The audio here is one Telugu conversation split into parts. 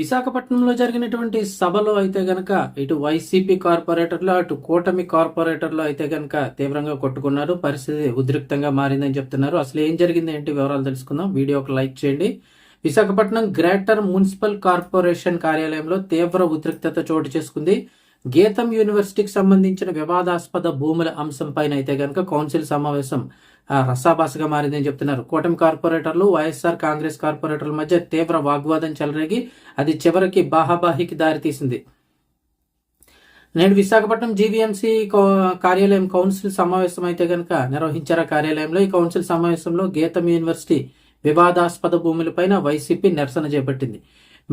విశాఖపట్నంలో జరిగినటువంటి సభలో అయితే గనక ఇటు వైసీపీ కార్పొరేటర్లు అటు కూటమి కార్పొరేటర్లు అయితే గనక తీవ్రంగా కొట్టుకున్నారు. పరిస్థితి ఉద్రిక్తంగా మారిందని చెప్తున్నారు. అసలు ఏం జరిగింది ఏంటి వివరాలు తెలుసుకుందాం. వీడియోకి లైక్ చేయండి. విశాఖపట్నం గ్రేటర్ మున్సిపల్ కార్పొరేషన్ కార్యాలయంలో తీవ్ర ఉద్రిక్తత చోటు చేసుకుంది. గీతం యూనివర్సిటీకి సంబంధించిన వివాదాస్పద భూముల అంశంపైన అయితే గనక కౌన్సిల్ సమావేశం రసాభాసగా మారిందని చెప్తున్నారు. కూటమి కార్పొరేటర్లు వైఎస్ఆర్ కాంగ్రెస్ కార్పొరేటర్ల మధ్య తీవ్ర వాగ్వాదం చెలరేగి అది చివరికి బాహాబాహికి దారితీసింది. నేడు విశాఖపట్నం జీవీఎంసీ కార్యాలయం కౌన్సిల్ సమావేశం అయితే గనక నిర్వహించారు. కార్యాలయంలో ఈ కౌన్సిల్ సమావేశంలో గీతం యూనివర్సిటీ వివాదాస్పద భూములపైన వైసీపీ నిరసన చేపట్టింది.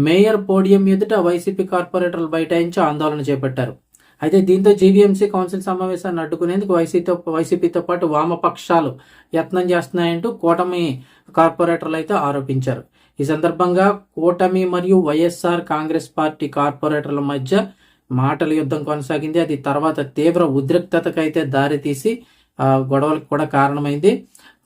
మేయర్ పోడియం ఎదుట వైసీపీ కార్పొరేటర్లు బైఠాయించి ఆందోళన చేపట్టారు. అయితే దీంతో జీవీఎంసీ కౌన్సిల్ సమావేశాన్ని అడ్డుకునేందుకు వైసీతో వైసీపీతో పాటు వామపక్షాలు యత్నం చేస్తున్నాయంటూ కూటమి కార్పొరేటర్లు అయితే ఆరోపించారు. ఈ సందర్భంగా కూటమి మరియు వైఎస్ఆర్ కాంగ్రెస్ పార్టీ కార్పొరేటర్ల మధ్య మాటల యుద్ధం కొనసాగింది. అది తర్వాత తీవ్ర ఉద్రిక్తతకైతే దారితీసి గొడవలకు కూడా కారణమైంది.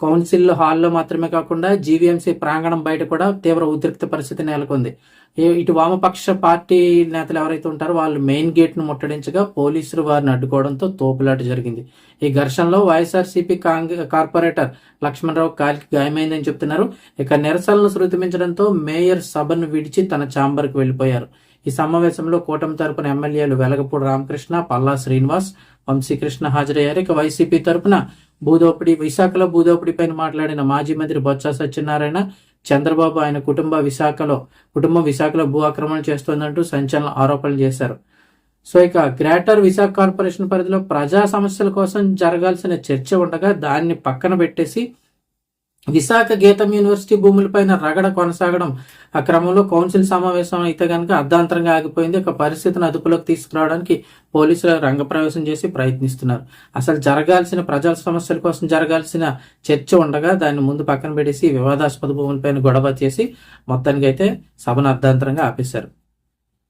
కౌన్సిల్ హాల్లో మాత్రమే కాకుండా జీవీఎంసీ ప్రాంగణం బయట కూడా తీవ్ర ఉద్రిక్త పరిస్థితి నెలకొంది. ఇటు వామపక్ష పార్టీ నేతలు ఎవరైతే ఉంటారో వాళ్ళు మెయిన్ గేట్ను ముట్టడించగా పోలీసులు వారిని అడ్డుకోవడంతో తోపులాట జరిగింది. ఈ ఘర్షణలో వైఎస్ఆర్సీపీ కాంగ్- కార్పొరేటర్ లక్ష్మణరావు కాలికి గాయమైందని చెప్తున్నారు. ఇక నిరసనలు శృతిమించడంతో మేయర్ సభను విడిచి తన ఛాంబర్కు వెళ్ళిపోయారు ఈ సమావేశంలో కూటమి తరపున ఎమ్మెల్యేలు వెలగపూడి రామకృష్ణ పల్లా శ్రీనివాస్ వంశీకృష్ణ హాజరయ్యారు. ఇక వైసీపీ తరపున భూదోపిడి విశాఖలో భూదోపిడి పైన మాట్లాడిన మాజీ మంత్రి బొత్స సత్యనారాయణ చంద్రబాబు ఆయన కుటుంబ విశాఖలో కుటుంబం విశాఖలో భూ ఆక్రమణ చేస్తోందంటూ సంచలన ఆరోపణలు చేశారు. సో ఇక గ్రేటర్ విశాఖ కార్పొరేషన్ పరిధిలో ప్రజా సమస్యల కోసం జరగాల్సిన చర్చ ఉండగా దాన్ని పక్కన పెట్టేసి విశాఖ గీతం యూనివర్సిటీ భూములపైన రగడ కొనసాగడం ఆ క్రమంలో కౌన్సిల్ సమావేశం అయితే కనుక అర్ధాంతరంగా ఆగిపోయింది. ఒక పరిస్థితిని అదుపులోకి తీసుకురావడానికి పోలీసులు రంగప్రవేశం చేసి ప్రయత్నిస్తున్నారు. అసలు జరగాల్సిన ప్రజల సమస్యల కోసం జరగాల్సిన చర్చ ఉండగా దాన్ని ముందు పక్కన పెట్టేసి వివాదాస్పద భూములపైన గొడవ చేసి మొత్తానికి అయితే సభను అర్ధాంతరంగా ఆపేశారు.